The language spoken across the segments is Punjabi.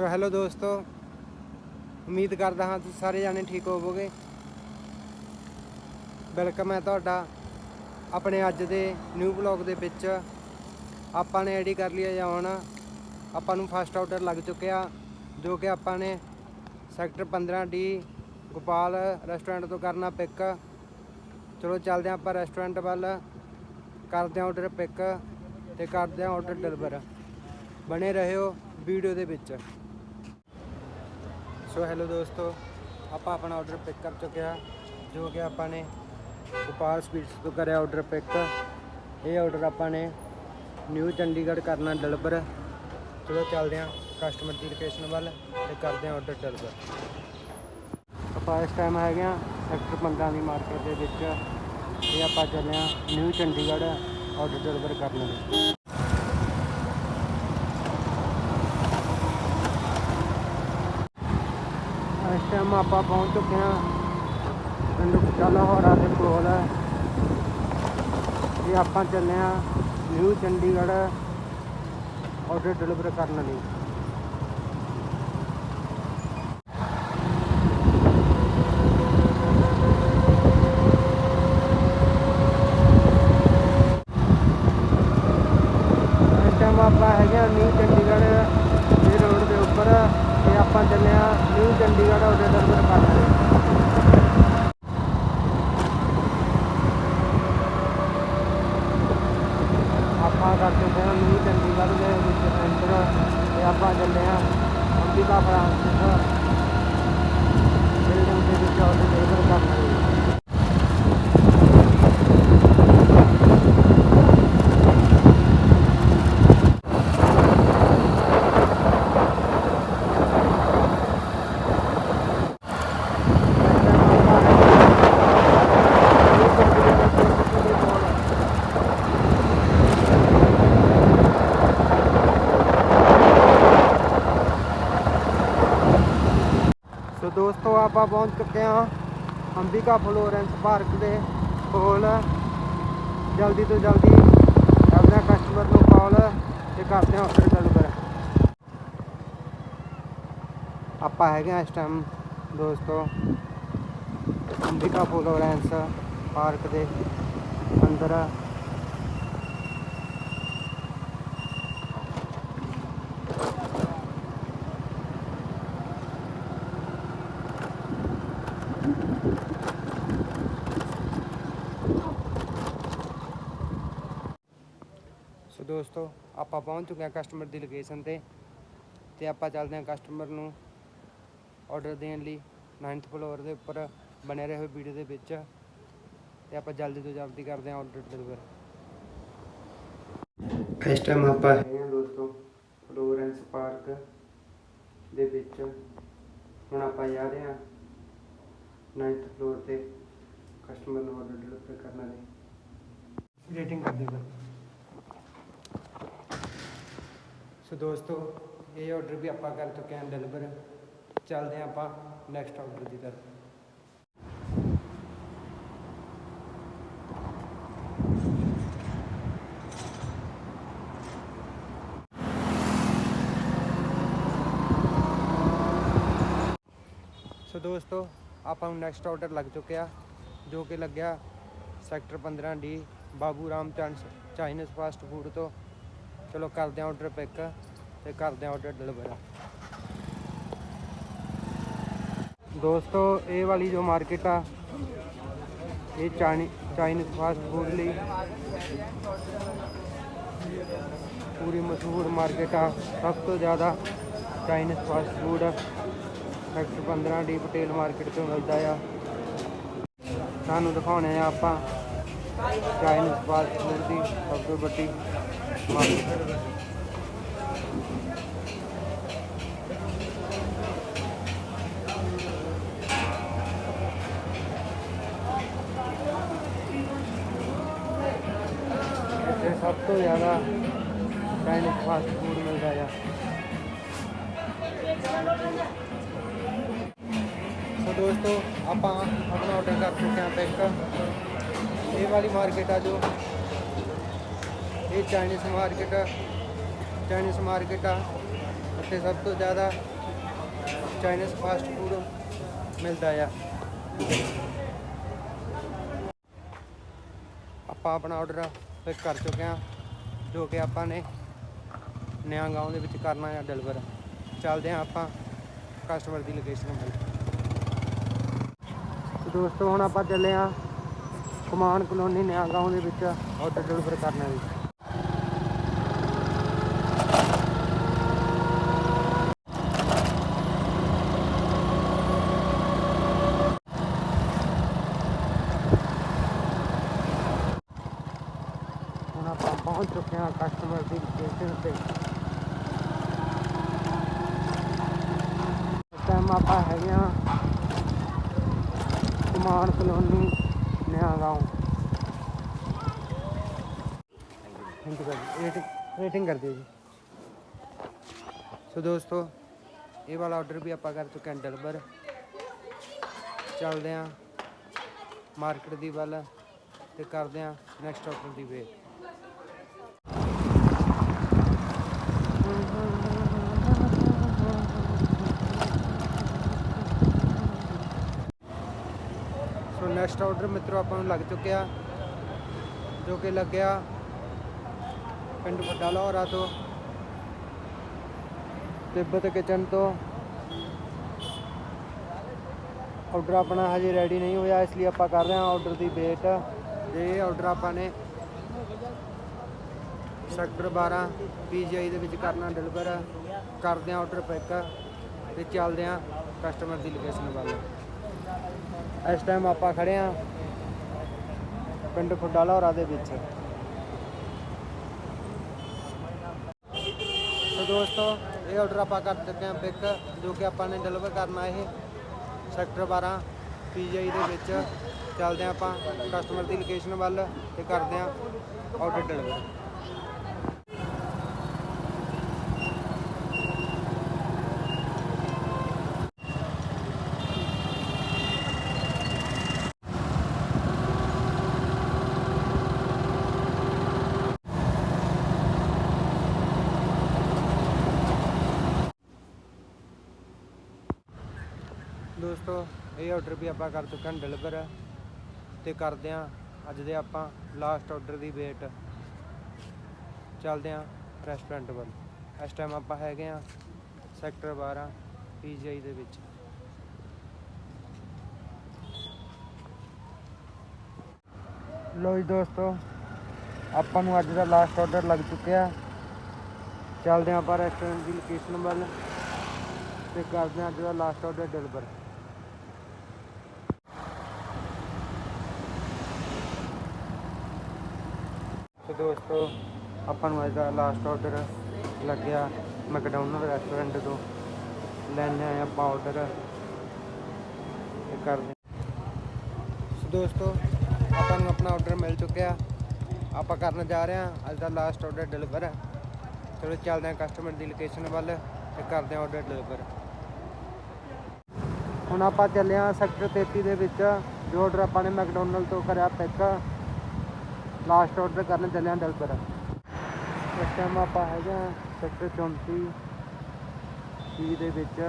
ਸੋ ਹੈਲੋ ਦੋਸਤੋ, ਉਮੀਦ ਕਰਦਾ ਹਾਂ ਤੁਸੀਂ ਸਾਰੇ ਜਾਣੇ ਠੀਕ ਹੋਵੋਗੇ। ਵੈਲਕਮ ਹੈ ਤੁਹਾਡਾ ਆਪਣੇ ਅੱਜ ਦੇ ਨਿਊ ਬਲੌਗ ਦੇ ਵਿੱਚ। ਆਪਾਂ ਨੇ ਐਡੀ ਕਰ ਲਿਆ ਜਾਂ ਹੁਣ ਆਪਾਂ ਨੂੰ ਫਸਟ ਆਰਡਰ ਲੱਗ ਚੁੱਕਿਆ, ਜੋ ਕਿ ਆਪਾਂ ਨੇ ਸੈਕਟਰ 15 ਡੀ ਗੋਪਾਲ ਰੈਸਟੋਰੈਂਟ ਤੋਂ ਕਰਨਾ ਪਿਕ ਚਲੋ ਚੱਲਦੇ ਹਾਂ ਆਪਾਂ ਰੈਸਟੋਰੈਂਟ ਵੱਲ। ਕਰਦੇ ਹਾਂ ਆਰਡਰ ਪਿਕ ਤੇ ਕਰਦੇ ਹਾਂ ਆਰਡਰ ਡਿਲੀਵਰ ਬਣੇ ਰਹਿਓ ਵੀਡੀਓ ਦੇ ਵਿੱਚ। ਸੋ ਹੈਲੋ ਦੋਸਤੋ, ਆਪਾਂ ਆਪਣਾ ਆਰਡਰ ਪਿਕ ਕਰ ਚੁੱਕਿਆ ਜੋ ਕਿ ਆਪਾਂ ਨੇ ਗੋਪਾਲ ਸਵੀਟਸ ਤੋਂ ਕਰਿਆ ਆਰਡਰ ਪਿਕ ਇਹ ਆਰਡਰ ਆਪਾਂ ਨੇ ਨਿਊ ਚੰਡੀਗੜ੍ਹ ਕਰਨਾ ਡਿਲੀਵਰ ਚਲੋ ਚੱਲਦੇ ਹਾਂ ਕਸਟਮਰ ਦੀ ਲੋਕੇਸ਼ਨ ਵੱਲ ਤੇ ਕਰਦੇ ਹਾਂ ਆਰਡਰ ਡਿਲੀਵਰ ਆਪਾਂ ਇਸ ਟਾਈਮ ਹੈਗੇ ਆ ਸੈਕਟਰ 15 ਦੀ ਮਾਰਕੀਟ ਦੇ ਵਿੱਚ। ਇਹ ਆਪਾਂ ਚੱਲੇ ਆ ਨਿਊ ਚੰਡੀਗੜ੍ਹ ਆਰਡਰ ਡਿਲੀਵਰ ਕਰਨ ਲਈ ਇਸ ਟਾਈਮ ਆਪਾਂ ਪਹੁੰਚ ਚੁੱਕੇ ਹਾਂ। ਪਿੰਡ ਕੁਚਾਲਾ ਹੋਰਾ ਦੇ ਕੋਲ। ਇਹ ਆਪਾਂ ਚੱਲੇ ਹਾਂ ਨਿਊ ਚੰਡੀਗੜ੍ਹ। ਆਰਡਰ ਡਿਲੀਵਰ ਕਰਨ ਲਈ ਇਸ ਟਾਈਮ ਆਪਾਂ ਹੈਗੇ ਹਾਂ ਨਿਊ ਚੰਡੀਗੜ੍ਹ ਦੇ ਰੋਡ ਦੇ ਉੱਪਰ ਤੇ ਆਪਾਂ ਚੱਲੇ ਹਾਂ ਨਿਊ ਚੰਡੀਗੜ੍ਹ ਆਰਡਰ ਡਿਲੀਵਰ ਕਰਨ ਲਈ ਆਪਾਂ ਕਰ ਚੁੱਕੇ ਹਾਂ ਨਿਊ ਚੰਡੀਗੜ੍ਹ ਦੇ ਵਿੱਚ ਐਂਟਰ ਤੇ ਆਪਾਂ ਚੱਲੇ ਹਾਂ ਅੰਬਿਕਾ ਫਰਾਂਸਿਸ ਬਿਲਡਿੰਗ ਦੇ ਵਿੱਚ ਆਰਡਰ ਡਿਲੀਵਰ ਕਰਨ ਲਈ ਸੋ ਦੋਸਤੋ ਆਪਾਂ ਪਹੁੰਚ ਚੁੱਕੇ ਹਾਂ ਅੰਬਿਕਾ ਫਲੋਰੈਂਸ ਪਾਰਕ ਦੇ ਕੋਲ। ਜਲਦੀ ਤੋਂ ਜਲਦੀ ਆਪਣੇ ਕਸਟਮਰ ਨੂੰ ਕਾਲ ਤੇ ਕਰਦੇ ਹਾਂ ਆਰਡਰ ਡਿਲੀਵਰ ਆਪਾਂ ਹੈਗੇ ਹਾਂ ਇਸ ਟਾਈਮ ਦੋਸਤੋ ਅੰਬਿਕਾ ਫਲੋਰੈਂਸ ਪਾਰਕ ਦੇ ਅੰਦਰ ਸੋ ਦੋਸਤੋ, ਆਪਾਂ ਪਹੁੰਚ ਚੁੱਕੇ ਹਾਂ ਕਸਟਮਰ ਦੀ ਲੋਕੇਸ਼ਨ ਤੇ ਤੇ ਆਪਾਂ ਚੱਲਦੇ ਹਾਂ ਕਸਟਮਰ ਨੂੰ ਆਰਡਰ ਦੇਣ ਲਈ 9th ਫਲੋਰ ਦੇ ਉੱਪਰ ਬਣੇ ਰਹੇ ਹੋਏ ਵੀਡੀਓ ਦੇ ਵਿੱਚ ਤੇ ਆਪਾਂ ਜਲਦੀ ਤੋਂ ਜਲਦੀ ਕਰਦੇ ਹਾਂ ਆਰਡਰ ਡਿਲੀਵਰ ਇਸ ਟਾਈਮ ਆਪਾਂ ਹੈਗੇ ਹਾਂ ਦੋਸਤੋ ਫਲੋਰੈਂਸ ਪਾਰਕ ਦੇ ਵਿੱਚ। ਹੁਣ ਆਪਾਂ ਜਾ ਰਹੇ ਹਾਂ 9th ਫਲੋਰ ਤੇ ਕਸਟਮਰ ਨੂੰ ਆਰਡਰ ਡਿਲੀਵਰ ਕਰਨ ਲਈ। ਰੇਟਿੰਗ ਕਰਦੇ ਦਿਓ ਸੋ ਦੋਸਤੋ, ਇਹ ਆਰਡਰ ਵੀ ਆਪਾਂ ਕਰ ਚੁੱਕੇ ਹਾਂ ਡਿਲੀਵਰ ਚੱਲਦੇ ਹਾਂ ਆਪਾਂ ਨੈਕਸਟ ਆਰਡਰ ਦੀ ਤਰਫ। ਸੋ ਦੋਸਤੋ, ਆਪਾਂ ਨੂੰ ਨੈਕਸਟ ਆਰਡਰ ਲੱਗ ਚੁੱਕਿਆ, ਜੋ ਕਿ ਲੱਗਿਆ sector 15 D Babu Ram Chand Chinese fast food ਤੋਂ। ਚਲੋ ਕਰਦੇ ਹਾਂ ਆਰਡਰ ਪਿਕ ਤੇ ਕਰਦੇ ਹਾਂ ਆਰਡਰ ਡਿਲੀਵਰ ਦੋਸਤੋ, ਇਹ ਵਾਲੀ ਜੋ ਮਾਰਕੀਟ ਆ, ਇਹ ਚਾਈਨੀ, ਚਾਈਨੀਜ਼ ਫਾਸਟ ਫੂਡ ਲਈ ਪੂਰੀ ਮਸ਼ਹੂਰ ਮਾਰਕੀਟ ਆ। ਸਭ ਤੋਂ ਜ਼ਿਆਦਾ Chinese fast food sector 15 D Patel market ਤੋਂ ਮਿਲਦਾ ਆ। ਤੁਹਾਨੂੰ ਦਿਖਾਉਣੇ ਆ ਆਪਾਂ ਚਾਈਨੀਜ਼ ਫਾਸਟ ਫੂਡ ਦੀ ਸਭ ਤੋਂ ਵੱਡੀ ਮਾਰਕੀਟ ਇੱਥੇ ਸਭ ਤੋਂ ਜ਼ਿਆਦਾ ਚਾਈਨੀਜ਼ ਫਾਸਟ ਫੂਡ ਮਿਲਦਾ ਆ ਸੋ ਦੋਸਤੋ ਆਪਾਂ ਆਪਣਾ ਆਰਡਰ ਕਰ ਚੁੱਕੇ ਹਾਂ ਪਿਕ ਇਹ ਵਾਲੀ ਮਾਰਕੀਟ ਆ ਜੋ ਇਹ ਚਾਈਨੀਜ਼ ਮਾਰਕੀਟ ਚਾਈਨੀਜ਼ ਮਾਰਕੀਟ ਆ। ਉੱਥੇ ਸਭ ਤੋਂ ਜ਼ਿਆਦਾ ਚਾਈਨੀਜ਼ ਫਾਸਟ ਫੂਡ ਮਿਲਦਾ ਆ। ਆਪਾਂ ਆਪਣਾ ਆਰਡਰ ਪਿਕ ਕਰ ਚੁੱਕੇ ਹਾਂ, ਜੋ ਕਿ ਆਪਾਂ ਨੇ ਨਿਆਂ ਗਾਉਂ ਦੇ ਵਿੱਚ ਕਰਨਾ ਹੈ ਡਿਲੀਵਰ ਚੱਲਦੇ ਹਾਂ ਆਪਾਂ ਕਸਟਮਰ ਦੀ ਲੋਕੇਸ਼ਨ ਤੇ ਦੋਸਤੋ, ਹੁਣ ਆਪਾਂ ਚੱਲੇ ਹਾਂ ਕਮਾਨ ਕਲੋਨੀ ਨਿਆਂ ਗਾਉਂ ਦੇ ਵਿੱਚ ਆਰਡਰ ਡਿਲੀਵਰ ਕਰਨਾ ਹੈ ਜੀ ਹੁਣ ਆਪਾਂ ਪਹੁੰਚ ਚੁੱਕੇ ਹਾਂ ਕਸਟਮਰ ਦੀ ਲੋਕੇਸ਼ਨ ਟਾਈਮ ਆਪਾਂ ਹੈਗੇ ਹਾਂ Kumar colony, Naya Gaon. Thank you ਭਾਜੀ। ਰੇਟਿੰਗ ਰੇਟਿੰਗ ਕਰ ਦਿਓ ਜੀ। ਸੋ ਦੋਸਤੋ, ਇਹ ਵਾਲਾ ਆਰਡਰ ਵੀ ਆਪਾਂ ਕਰ ਚੁੱਕੇ ਹਾਂ ਡਿਲੀਵਰ ਚੱਲਦੇ ਹਾਂ ਮਾਰਕੀਟ ਦੀ ਵੱਲ ਤੇ ਕਰਦੇ ਹਾਂ ਨੈਕਸਟ ਆਰਡਰ ਦੀ ਵੇਟ ਸੋ ਨੈਕਸਟ ਆਰਡਰ ਮਿੱਤਰੋ ਆਪਾਂ ਨੂੰ ਲੱਗ ਚੁੱਕਿਆ, ਜੋ ਕਿ ਲੱਗਿਆ ਪਿੰਡ ਵੱਡਾ ਲਾਹੌਰਾ ਤੋਂ, ਤਿੱਬਤ ਕਿਚਨ ਤੋਂ। ਆਰਡਰ ਆਪਣਾ ਹਜੇ ਰੈਡੀ ਨਹੀਂ ਹੋਇਆ, ਇਸ ਲਈ ਆਪਾਂ ਕਰ ਰਹੇ ਹਾਂ ਆਰਡਰ ਦੀ ਵੇਟ ਤੇ ਇਹ ਆਰਡਰ ਆਪਾਂ ਨੇ ਸੈਕਟਰ 12 ਪੀਜੀਆਈ ਦੇ ਵਿੱਚ ਕਰਨਾ ਡਿਲੀਵਰ ਕਰਦੇ ਹਾਂ ਆਰਡਰ ਪੈਕ ਤੇ ਚੱਲਦੇ ਹਾਂ ਕਸਟਮਰ ਦੀ ਲੋਕੇਸ਼ਨ ਵੱਲ। ਇਸ ਟਾਈਮ ਆਪਾਂ ਖੜੇ ਹਾਂ ਪਿੰਡ ਖੁੱਡਾ ਲਾਹੌਰਾ ਦੇ ਵਿੱਚ। ਸੋ ਦੋਸਤੋ, ਇਹ ਆਰਡਰ ਆਪਾਂ ਕਰ ਚੁੱਕੇ ਹਾਂ ਪਿਕ ਜੋ ਕਿ ਆਪਾਂ ਨੇ ਡਿਲੀਵਰ ਕਰਨਾ ਇਹ ਸੈਕਟਰ 12 ਪੀਜੀਆਈ ਦੇ ਵਿੱਚ। ਚੱਲਦੇ ਹਾਂ ਆਪਾਂ ਕਸਟਮਰ ਦੀ ਲੋਕੇਸ਼ਨ ਵੱਲ ਤੇ ਕਰਦੇ ਹਾਂ ਆਰਡਰ ਡਿਲੀਵਰ ਦੋਸਤੋ, ਇਹ ਆਰਡਰ ਵੀ ਆਪਾਂ ਕਰ ਚੁੱਕੇ ਹਾਂ ਡਿਲੀਵਰ ਤੇ ਕਰਦੇ ਹਾਂ ਅੱਜ ਦੇ ਆਪਾਂ ਲਾਸਟ ਆਰਡਰ ਦੀ ਵੇਟ ਚੱਲਦੇ ਹਾਂ ਰੈਸਟੋਰੈਂਟ ਵੱਲ। ਇਸ ਟਾਈਮ ਆਪਾਂ ਹੈਗੇ ਹਾਂ ਸੈਕਟਰ 12 ਪੀਜੀਆਈ ਦੇ ਵਿੱਚ। ਲੋ ਜੀ ਦੋਸਤੋ, ਆਪਾਂ ਨੂੰ ਅੱਜ ਦਾ ਲਾਸਟ ਆਰਡਰ ਲੱਗ ਚੁੱਕਿਆ ਚੱਲਦੇ ਹਾਂ ਆਪਾਂ ਰੈਸਟੋਰੈਂਟ ਦੀ ਲੋਕੇਸ਼ਨ ਵੱਲ ਤੇ ਕਰਦੇ ਹਾਂ ਅੱਜ ਦਾ ਲਾਸਟ ਆਰਡਰ ਡਿਲੀਵਰ ਤੇ ਦੋਸਤੋ, ਆਪਾਂ ਨੂੰ ਅੱਜ ਦਾ ਲਾਸਟ ਆਰਡਰ ਲੱਗਿਆ ਮੈਕਡੋਨਲਡ ਰੈਸਟੋਰੈਂਟ ਤੋਂ। ਲੈਣੇ ਆਏ ਆਪਾਂ ਆਰਡਰ ਤੇ ਕਰਦੇ ਸੋ ਦੋਸਤੋ, ਆਪਾਂ ਨੂੰ ਆਪਣਾ ਆਰਡਰ ਮਿਲ ਚੁੱਕਿਆ। ਆਪਾਂ ਕਰਨ ਜਾ ਰਹੇ ਹਾਂ, ਅੱਜ ਦਾ ਲਾਸਟ ਆਰਡਰ ਡਿਲੀਵਰ ਚਲੋ, ਚੱਲਦੇ ਹਾਂ ਕਸਟਮਰ ਦੀ ਲੋਕੇਸ਼ਨ ਵੱਲ ਤੇ ਕਰਦੇ ਹਾਂ ਆਰਡਰ ਡਿਲੀਵਰ ਹੁਣ ਆਪਾਂ ਚੱਲੇ ਹਾਂ ਸੈਕਟਰ 33 ਦੇ ਵਿੱਚ, ਜੋ ਆਰਡਰ ਆਪਾਂ ਨੇ ਮੈਕਡੋਨਲਡ ਤੋਂ ਕਰਿਆ ਪਿਕ ਲਾਸਟ ਆਰਡਰ ਕਰਨ ਚੱਲੇ ਹਾਂ ਡਿਲੀਵਰ ਇਸ ਟਾਈਮ ਆਪਾਂ ਹੈਗੇ ਹਾਂ ਸੈਕਟਰ 34 ਸੀ ਦੇ ਵਿੱਚ।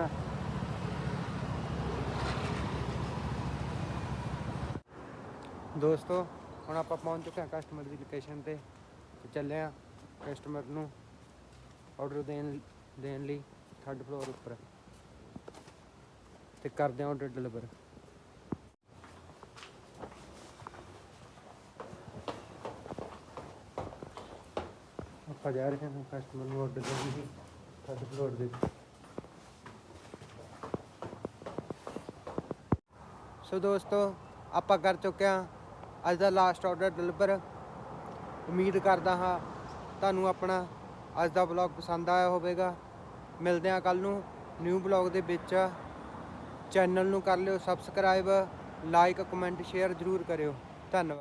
ਦੋਸਤੋ, ਹੁਣ ਆਪਾਂ ਪਹੁੰਚ ਚੁੱਕੇ ਹਾਂ ਕਸਟਮਰ ਦੀ ਲੋਕੇਸ਼ਨ ਤੇ। ਤੇ ਚੱਲੇ ਹਾਂ ਕਸਟਮਰ ਨੂੰ ਆਰਡਰ ਦੇਣ ਦੇਣ ਲਈ ਥਰਡ ਫਲੋਰ ਉੱਪਰ। ਤੇ ਕਰਦੇ ਹਾਂ ਆਰਡਰ ਡਿਲੀਵਰ ਆਪਾਂ ਰਹੇ ਹਾਂ ਕਸਟਮਰ ਨੂੰ ਆਰਡਰ ਦੇਣ ਲਈ ਥਰਡ ਫਲੋਰ ਦੇ ਸੋ ਦੋਸਤੋ, ਆਪਾਂ ਕਰ ਚੁੱਕੇ ਹਾਂ ਅੱਜ ਦਾ ਲਾਸਟ ਆਰਡਰ ਡਿਲੀਵਰ ਉਮੀਦ ਕਰਦਾ ਹਾਂ ਤੁਹਾਨੂੰ ਆਪਣਾ ਅੱਜ ਦਾ ਵਲੌਗ ਪਸੰਦ ਆਇਆ ਹੋਵੇਗਾ। ਮਿਲਦੇ ਹਾਂ ਕੱਲ ਨੂੰ ਨਿਊ ਵਲੌਗ ਦੇ ਵਿੱਚ। ਚੈਨਲ ਨੂੰ ਕਰ ਲਿਓ ਸਬਸਕ੍ਰਾਈਬ ਲਾਈਕ ਕਮੈਂਟ ਸ਼ੇਅਰ ਜ਼ਰੂਰ ਕਰਿਓ। ਧੰਨਵਾਦ।